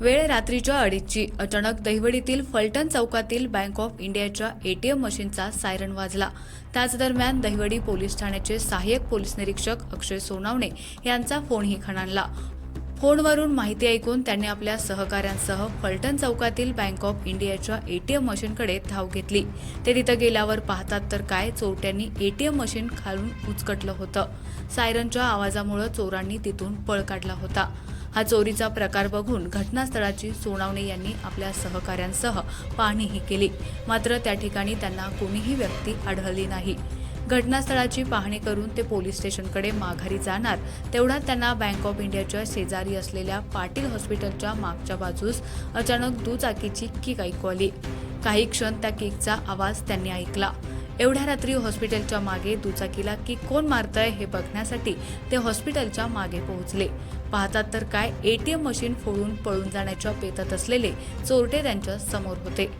वेळ रात्रीच्या अडीचची. अचानक दहिवडीतील फलटण चौकातील बँक ऑफ इंडियाच्या एटीएम मशीनचा सायरन वाजला. त्याच दरम्यान दहिवडी पोलीस ठाण्याचे सहाय्यक पोलीस निरीक्षक अक्षय सोनावणे यांचा फोनही खणाणला. फोनवरून माहिती ऐकून त्यांनी आपल्या सहकाऱ्यांसह फलटण चौकातील बँक ऑफ इंडियाच्या एटीएम मशीनकडे धाव घेतली. ते तिथं गेल्यावर पाहतात तर काय चोरट्यांनी एटीएम मशीन खालून उचकटलं होतं. सायरनच्या आवाजामुळं चोरांनी तिथून पळ काढला होता. हा चोरीचा प्रकार बघून घटनास्थळाची सोनावणे यांनी आपल्या सहकाऱ्यांसह पाहणीही केली. मात्र त्या ठिकाणी त्यांना कोणीही व्यक्ती आढळली नाही. घटनास्थळाची पाहणी करून ते पोलीस स्टेशनकडे माघारी जाणार तेवढ्यात त्यांना बँक ऑफ इंडियाच्या शेजारी असलेल्या पाटील हॉस्पिटलच्या मागच्या बाजूस अचानक दुचाकीची किक ऐकू आली. काही क्षण त्या किकचा आवाज त्यांनी ऐकला. एवढ्या रात्री हॉस्पिटलच्या मागे दुचाकीला की कोण मारतंय हे बघण्यासाठी ते हॉस्पिटलच्या मागे पोहोचले. पाहतात तर काय एटीएम मशीन फोडून पळून जाण्याच्या पेतात असलेले चोरटे त्यांच्यासमोर होते.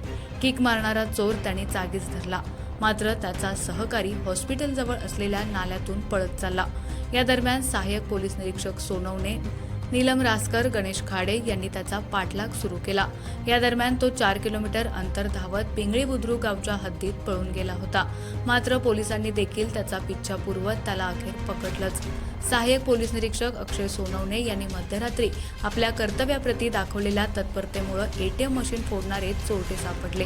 किक मारणारा चोर त्याने जागीच धरला. मात्र त्याचा सहकारी हॉस्पिटलजवळ असलेल्या नाल्यातून पळत चालला. या दरम्यान सहाय्यक पोलीस निरीक्षक सोनवणे नीलम रासकर गणेश खाडे यांनी त्याचा पाठलाग सुरू केला. या दरम्यान तो चार किलोमीटर अंतर धावत पिंगळी बुद्रुक गावच्या हद्दीत पळून गेला होता. मात्र पोलिसांनी देखील त्याचा पिच्छा पुरवत त्याला अखेर पकडलंच. सहाय्यक पोलीस निरीक्षक अक्षय सोनवणे यांनी मध्यरात्री आपल्या कर्तव्याप्रती दाखवलेल्या तत्परतेमुळे एटीएम मशीन फोडणारे चोरटे सापडले.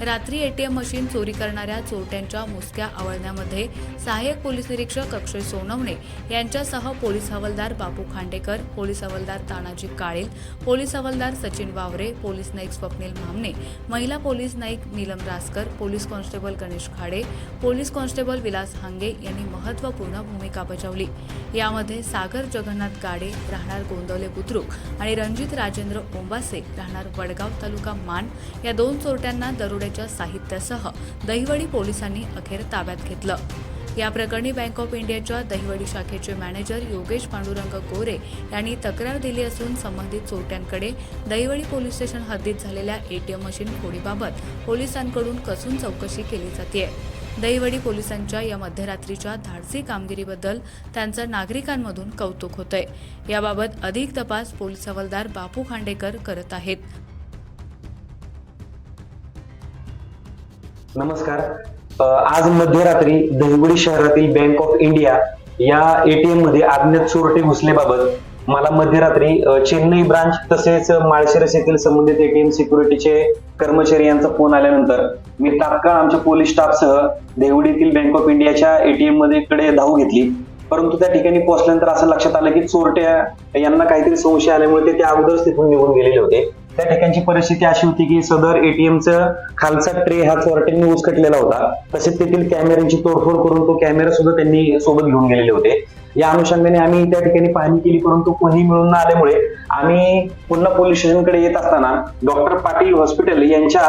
रात्री एटीएम मशीन चोरी करणाऱ्या चोरट्यांच्या मुसक्या आवळण्यामध्ये सहाय्यक पोलीस निरीक्षक अक्षय सोनवणे यांच्यासह पोलीस हवालदार बापू खांडेकर पोलीस हवालदार तानाजी काळेल पोलीस हवालदार सचिन वावरे पोलीस नाईक स्वप्नील मामने महिला police Naik Neelam Raskar police constable Ganesh Khade police constable Vilas Hange यांनी महत्त्वपूर्ण भूमिका बजावली. यामध्ये सागर जगन्नाथ गाडे राहणार गोंदवले बुद्रुक आणि रणजित राजेंद्र ओंबासे राहणार वडगाव तालुका मान. या दोन चोरट्यांना दरोडे दरोड्याच्या साहित्यासह दहिवडी पोलिसांनी अखेर ताब्यात घेतलं. या प्रकरणी बँक ऑफ इंडियाच्या दहिवडी शाखेचे मॅनेजर योगेश पांडुरंग गोरे यांनी तक्रार दिली असून संबंधित चोरट्यांकडे दहिवडी पोलीस स्टेशन हद्दीत झालेल्या एटीएम मशीन फोडीबाबत पोलिसांकडून कसून चौकशी केली जाते दहिवडी पोलिसांच्या या मध्यरात्रीच्या धाडसी कामगिरीबद्दल त्यांचं नागरिकांमधून कौतुक होतंय. याबाबत अधिक तपास पोलीस हवालदार बापू खांडेकर करत आहेत. नमस्कार. आज मध्यरात्री दहिवडी शहरातील बँक ऑफ इंडिया या एटीएममध्ये अज्ञात चोरटे घुसल्याबाबत मला मध्यरात्री चेन्नई ब्रांच तसेच माळशिरस येथील संबंधित एटीएम सिक्युरिटीचे कर्मचारी यांचा फोन आल्यानंतर मी तात्काळ आमच्या पोलीस स्टाफसह देवडीतील बँक ऑफ इंडियाच्या एटीएममध्ये कडे धाव घेतली. परंतु त्या ठिकाणी पोहोचल्यानंतर असं लक्षात आलं की चोरट्या यांना काहीतरी संशय आल्यामुळे ते त्या अगोदरच तिथून निघून गेलेले होते. त्या ठिकाणची परिस्थिती अशी होती की सदर एटीएमचं खालचा ट्रे हा चोरट्यांनी उचकटलेला होता. तसेच तेथील कॅमेऱ्यांची तोडफोड करून तो कॅमेरा सुद्धा त्यांनी सोबत घेऊन गेलेले होते. या अनुषंगाने आम्ही त्या ठिकाणी पाहणी केली परंतु कोणी मिळून न आल्यामुळे आम्ही पुन्हा पोलीस स्टेशनकडे येत असताना डॉक्टर पाटील हॉस्पिटल यांच्या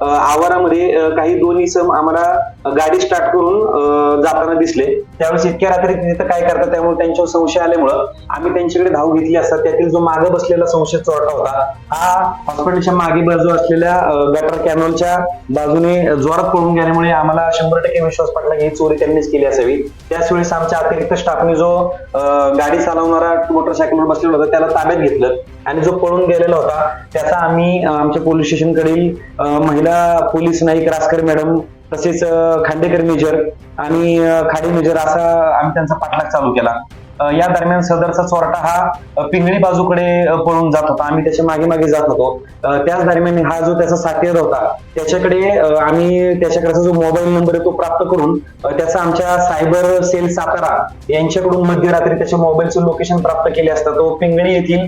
आवारामध्ये काही दोन्ही सम आम्हाला गाडी स्टार्ट करून जाताना दिसले. त्यावेळेस इतक्या रात्री ते तिथं काय करतात त्यामुळे त्यांच्यावर संशय आल्यामुळं आम्ही त्यांच्याकडे धाव घेतली असता त्यातील जो मागे बसलेला संशय चोरटा होता हा हॉस्पिटलच्या मागे बाजू असलेल्या गटर कॅनॉलच्या बाजूने जोरात पळून गेल्यामुळे आम्हाला शंभर टक्के विश्वास पडला की ही चोरी त्यांनीच केली असावी. त्याच वेळेस आमच्या अतिरिक्त स्टाफने जो गाडी चालवणारा मोटरसायकलवर बसलेला होता त्याला ताब्यात घेतलं आणि जो पळून गेलेला होता त्याचा आम्ही आमच्या पोलीस स्टेशनकडील महिला पोलीस नाईक रासकर मॅडम तसेच खांडेकर मेजर आणि खाडे मेजर असा आम्ही त्यांचा पाठलाग चालू केला. या दरम्यान सदरचा चोरटा हा पिंगळी बाजूकडे पळून जात होता. आम्ही त्याच्यामागे मागे जात होतो. त्याच दरम्यान हा जो त्याचा साथीदार होता त्याच्याकडे आम्ही त्याच्याकडचा जो मोबाईल नंबर आहे तो प्राप्त करून त्याचा आमच्या सायबर सेल सातारा यांच्याकडून मध्यरात्री त्याच्या मोबाईलचं लोकेशन प्राप्त केले असता तो पिंगळी येथील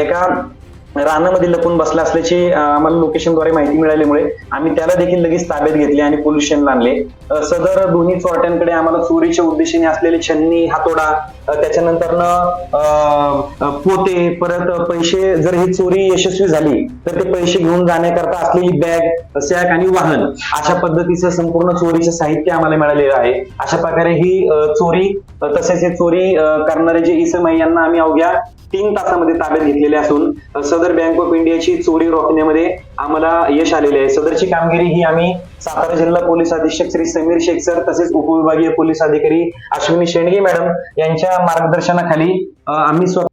एका रानामध्ये लपून बसला असल्याची आम्हाला लोकेशनद्वारे माहिती मिळाल्यामुळे आम्ही त्याला देखील लगेच ताब्यात घेतले आणि पोल्युशन आणले. सदर दोन्ही चोरट्यांकडे आम्हाला चोरीच्या उद्देशाने असलेले छन्नी हातोडा अ, त्याच्यानंतर पोते परत पैसे जर ही चोरी यशस्वी झाली तर ते पैसे घेऊन जाण्याकरता असलेली बॅग सॅक आणि वाहन अशा पद्धतीचं संपूर्ण चोरीचं साहित्य आम्हाला मिळालेलं आहे. अशा प्रकारे ही चोरी तसेच हे चोरी करणारे जे इसम आहे यांना आम्ही अवघ्या तीन तासामध्ये ताब्यात घेतलेले असून सदर सदर बँक ऑफ इंडियाची चोरी रोखण्यामध्ये आम्हाला यश आलेले आहे. सदरची कामगिरी ही आम्ही सातारा जिल्हा पोलीस अधीक्षक श्री समीर शेख सर तसेच उपविभागीय पोलीस अधिकारी अश्विनी शेंडगे मॅडम यांच्या मार्गदर्शनाखाली आम्ही स्वतः